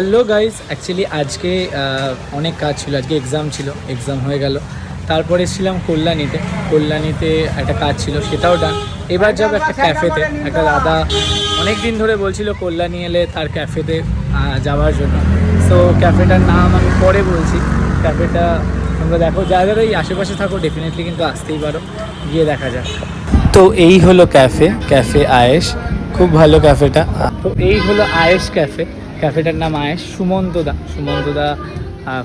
Hello guys actually আজকে অনেক কাজ ছিল। আজকে এক্সাম ছিল। এক্সাম হয়ে গেল। তারপরে ছিলাম কল্যাণীতে। কল্যাণীতে একটা কাজ ছিল, সেটাও ডান এবার যাব একটা ক্যাফেতে একটা দাদা অনেক দিন ধরে বলছিল, কল্যাণী এলে তার ক্যাফেতে যাওয়ার জন্য। সো ক্যাফেটার নাম আমি পরে বলছি। ক্যাফেটা তোমরা দেখো। যারা যারা এই আশেপাশে থাকো ডেফিনেটলি কিন্তু আসতেই পারো। গিয়ে দেখা যাক। তো এই হলো ক্যাফে ক্যাফে আয়েশ খুব ভালো ক্যাফেটা তো এই হলো আয়েশ ক্যাফে ক্যাফেটার নাম আয়েশ। সুমন্তদা। সুমন্তদা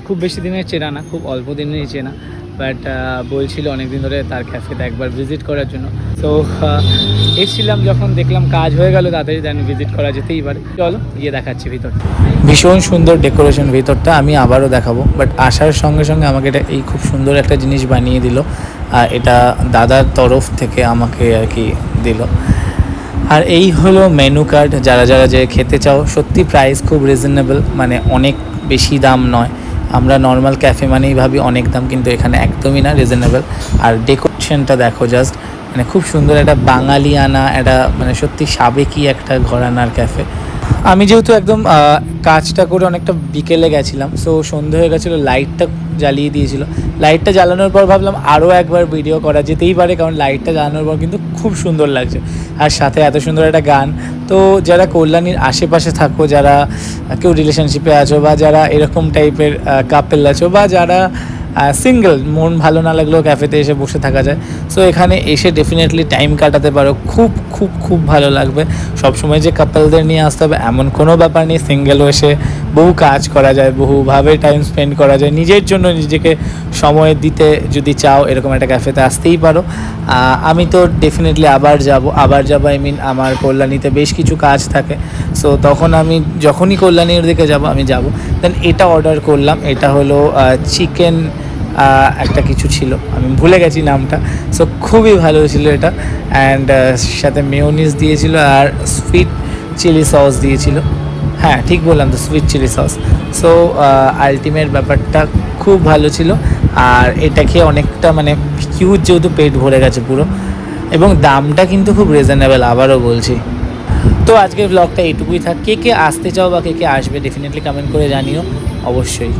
খুব বেশি দিনের চেনা না, খুব অল্প দিনেরই চেনা বাট বলছিল অনেক দিন ধরে তার ক্যাফেতে একবার ভিজিট করার জন্য। তো এসেছিলাম যখন দেখলাম কাজ হয়ে গেল, তাড়াতাড়ি দেন ভিজিট করা যেতেই পারে। চলো, গিয়ে দেখাচ্ছি ভিতরটা ভীষণ সুন্দর ডেকোরেশন ভিতরটা, আমি আবারও দেখাবো বাট আসার সঙ্গে সঙ্গে আমাকে এটা এই খুব সুন্দর একটা জিনিস বানিয়ে দিল, আর এটা দাদার তরফ থেকে আমাকে আর কি দিল। আর এই হলো মেনু কার্ড যারা যারা যে খেতে চাও, সত্যি প্রাইস খুব রিজনেবল মানে অনেক বেশি দাম নয়। আমরা নর্মাল ক্যাফে মানেই ভাবি অনেক দাম, কিন্তু এখানে একদমই না রিজনেবল আর ডেকোরেশনটা দেখো জাস্ট মানে খুব সুন্দর একটা বাঙালি আনা একটা মানে সত্যি সাবেকি একটা ঘরানার ক্যাফে আমি যেহেতু একদম কাজটা করে অনেকটা বিকেলে গেছিলাম সো সন্ধে হয়ে গেছিল লাইটটা জ্বালিয়ে দিয়েছিল। লাইটটা জ্বালানোর পর ভাবলাম আরও একবার ভিডিও করা যেতেই পারে, কারণ লাইটটা জ্বালানোর পর কিন্তু খুব সুন্দর লাগছে। আর সাথে এত সুন্দর একটা গান। তো যারা কল্যাণীর আশেপাশে থাকো, যারা কেউ রিলেশনশিপে আছো বা যারা এরকম টাইপের কাপেল আছো বা যারা সিঙ্গেল মন ভালো না লাগলেও ক্যাফেতে এসে বসে থাকা যায়। সো এখানে এসে ডেফিনেটলি টাইম কাটাতে পারো। খুব খুব খুব ভালো লাগবে। সবসময় যে কাপলদের নিয়ে আসতে হবে, এমন কোনো ব্যাপার নেই। সিঙ্গেলও এসে বহু কাজ করা যায়, বহুভাবে টাইম স্পেন্ড করা যায়। নিজের জন্য নিজেকে সময় দিতে যদি চাও, এরকম একটা ক্যাফেতে আসতেই পারো। আমি তো ডেফিনেটলি আবার যাব। আবার যাব আই মিন আমার কল্যাণীতে বেশ কিছু কাজ থাকে। সো তখন আমি যখনই কল্যাণীর দিকে যাব, আমি যাব। দেন এটা অর্ডার করলাম। এটা হলো চিকেন একটা কিছু ছিল। আমি ভুলে গেছি নামটা। সো খুবই ভালো ছিল এটা। অ্যান্ড সাথে মেয়োনিজ দিয়েছিল আর সুইট চিলি সস দিয়েছিল। হ্যাঁ ঠিক বললাম তো sweet chili sauce so ultimate ব্যাপারটা খুব ভালো ছিল। আর এটা খেয়ে অনেকটা মানে হিউজ যেহেতু পেট ভরে গেছে পুরো। এবং দামটা কিন্তু খুব রিজনেবল আবারও বলছি। তো আজকের ব্লগটা এইটুকুই থাক। কে কে আসতে চাও বা কে কে আসবে ডেফিনেটলি কমেন্ট করে জানিও। অবশ্যই।